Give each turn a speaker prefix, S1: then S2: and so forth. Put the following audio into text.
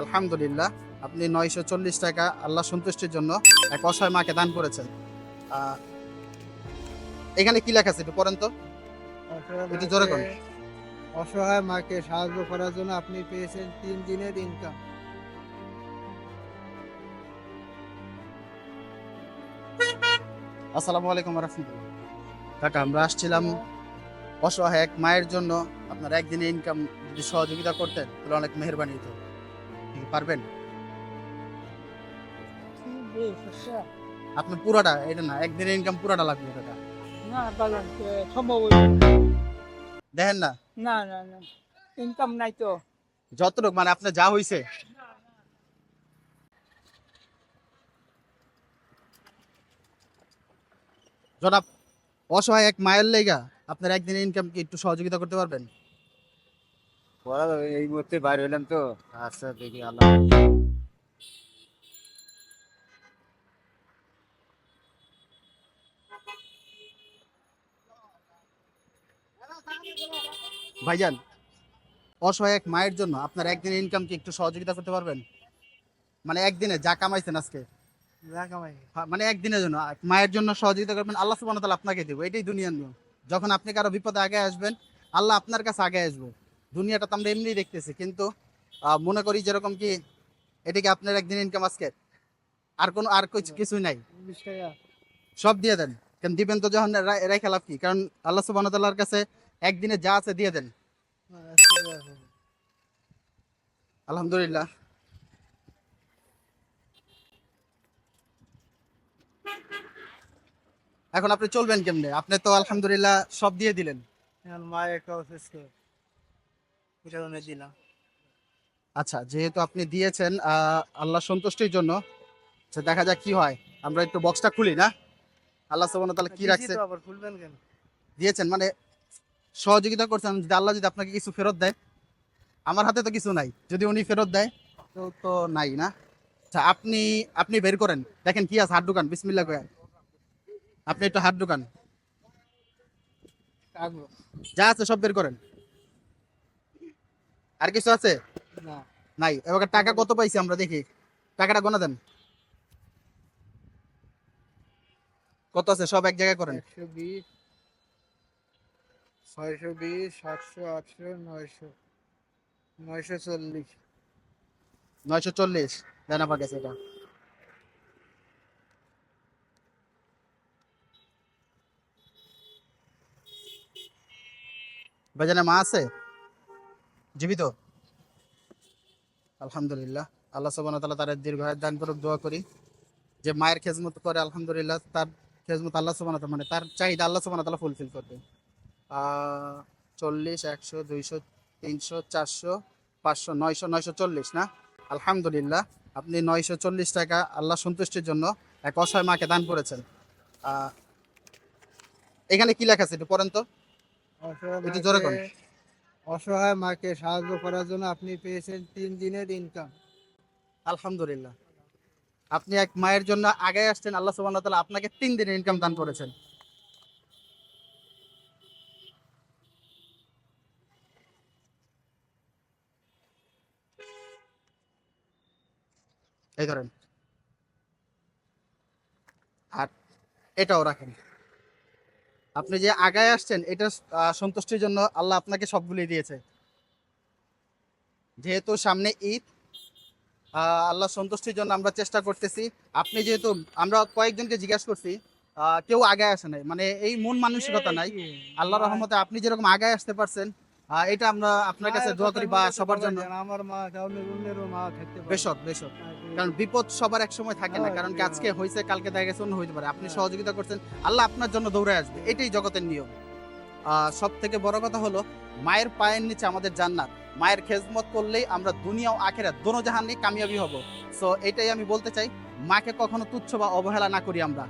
S1: আলহামদুলিল্লাহ আপনি নয়শো চল্লিশ টাকা আল্লাহ সন্তুষ্টির জন্য এক অসহায় মাকে দান করেছেন। এখানে কি লেখা আছে একটু পড়েন তো? একটু জোরে করুন।
S2: অসহায় মাকে সাহায্য করার জন্য আপনি পেয়েছেন তিন দিনের ইনকাম
S1: আসসালামু আলাইকুম রহমতুল্লাহ। কাকা আমরা আসছিলাম অসহায় এক মায়ের জন্য। আপনার একদিনে ইনকাম যদি সহযোগিতা করতেন তাহলে অনেক মেহরবানি হতো। পারবেন? আপনি পুরোটা এটা না ইনকাম পুরোটা লাগবে
S2: না সম্ভব
S1: দেখেন না?
S2: না না না ইনকাম নাই তো।
S1: যতটুকু মানে আপনার যা হইছে। জনাব অসহায় এক মায়ের লেগা আপনার একদিনে ইনকাম কি একটু সহযোগিতা করতে পারবেন?
S3: বলা যাবে এই মুহূর্তে বাইরে হইলাম তো। আচ্ছা দেখি আল্লাহ।
S1: ভাইজান অসহায় এক মায়ের জন্য আপনার একদিনের ইনকাম কি একটু সহযোগিতা করতে পারবেন? মানে একদিনে যা কামাইছেন আজকে। মানে একদিনের জন্য। মায়ের জন্য সহযোগিতা করবেন আল্লাহ তাআলা আপনাকে দেবো এটাই দুনিয়ার নিয়ম। যখন আপনি কারও বিপদে আগে আসবেন আল্লাহ আপনার কাছে আগে আসবে। দুনিয়াটা তো আমরা এমনিই দেখতেছি কিন্তু মনে করি যেরকম কি এটা কি আপনার একদিন ইনকাম আজকে? আর কোনো আর কিছু- কিছুই নাই। সব দিয়ে দেন। কেন দিবেন তো যখন রেখে লাভ কি? কারণ আল্লাহ ওয়া তাআলার কাছে একদিনে যা আছে দিয়ে দেন। আলহামদুলিল্লাহ। এখন আপনি চলবেন কেমনে? আপনি তো আলহামদুলিল্লাহ সব দিয়ে দিলেন।
S2: মায়ের জন্য দিলাম।
S1: আচ্ছা যেহেতু আপনি দিয়েছেন আল্লাহ সন্তুষ্টির জন্য আচ্ছা, দেখা যাক কি হয়। আমরা একটু বক্সটা খুলি না? আল্লাহ সুবহানাহু তাআলা কি রাখছে?
S2: আবার খুলবেন কেন?
S1: দিয়েছেন মানে সহযোগিতা করছেন। যদি আল্লাহ যদি আপনাকে কিছু ফেরত দেয় আমার হাতে তো কিছু নাই। যদি উনি ফেরত দেয় তো তো নাই না? আচ্ছা আপনি আপনি বের করেন। দেখেন কি আছে হাত দোকান বিসমিল্লাহ কয়া। আপনি একটু হাত দোকান যা আছে সব বের করেন। আর কিছু আছে?
S2: না।
S1: নাই। এবার টাকা কত পাইছি আমরা দেখি। টাকাটা গোনা দেন। কত আছে? সব এক জায়গায় করেন।
S2: ছয়শো বিশ সাতশো আটশো নয়শো নয়শো চল্লিশ।
S1: নয়শো চল্লিশ। দেন আমার কাছে এটা। বাজানে মা আছে? জীবিত? আলহামদুলিল্লাহ। আল্লাহ সুবহানাহু ওয়া তাআলা তার দীর্ঘ দান করুক দোয়া করি। যে মায়ের খেজমত করে আলহামদুলিল্লাহ তার খেজমত আল্লাহ সুবহানাহু মানে তার চাহিদা আল্লাহ সুবহানাহু ওয়া তাআলা ফুলফিল করবে। চল্লিশ একশো দুইশো তিনশো চারশো পাঁচশো নয়শো নয়শো চল্লিশ না? আলহামদুলিল্লাহ আপনি নয়শো চল্লিশ টাকা আল্লাহ সন্তুষ্টির জন্য এক অসহায় মাকে দান করেছেন। আহ, এখানে কি লেখা আছে একটু পড়েন তো? একটু জোরে করুন।
S2: অসহায় মাকে সাহায্য করার জন্য আপনি পেয়েছেন তিন দিনের ইনকাম
S1: আলহামদুলিল্লাহ। আপনি এক মায়ের জন্য আগে আসছেন, আল্লাহ সুবহানাহু আপনাকে তিন দিনের ইনকাম দান করেছেন। এই ধরেন আর এটাও রাখেন। আপনি যে আগায় আসছেন এটা সন্তুষ্টির জন্য আল্লাহ আপনাকে সবগুলি দিয়েছে। যেহেতু সামনে ঈদ আল্লাহ সন্তুষ্টির জন্য আমরা চেষ্টা করতেছি। আপনি যেহেতু আমরা কয়েকজনকে জিজ্ঞাসা করছি আহ, কেউ আগায় আসে নাই। মানে এই মন মানসিকতা নাই। আল্লাহ রহমতে আপনি যেরকম আগায় আসতে পারছেন এটা আমরা আপনার কাছে দোয়া করি বা সবার জন্য।
S2: আমার মা কাউকে অন্যেরও মা থাকতে পারে
S1: বেশক বেশক কারণ বিপদ সবার এক সময় থাকে না কারণ আজকে হয়েছে কালকে দেখা গেছে অন্য হইতে পারে। আপনি সহযোগিতা করছেন আল্লাহ আপনার জন্য দৌড়ে আসবে। এটাই জগতের নিয়ম। সব থেকে বড় কথা হলো মায়ের পায়ের নিচে আমাদের জান্নাত। মায়ের খেজমত করলেই আমরা দুনিয়া ও আখেরাত দোনো জাহানে কামিয়াবি হব। সো এটাই আমি বলতে চাই মাকে কখনো তুচ্ছ বা অবহেলা না করি আমরা।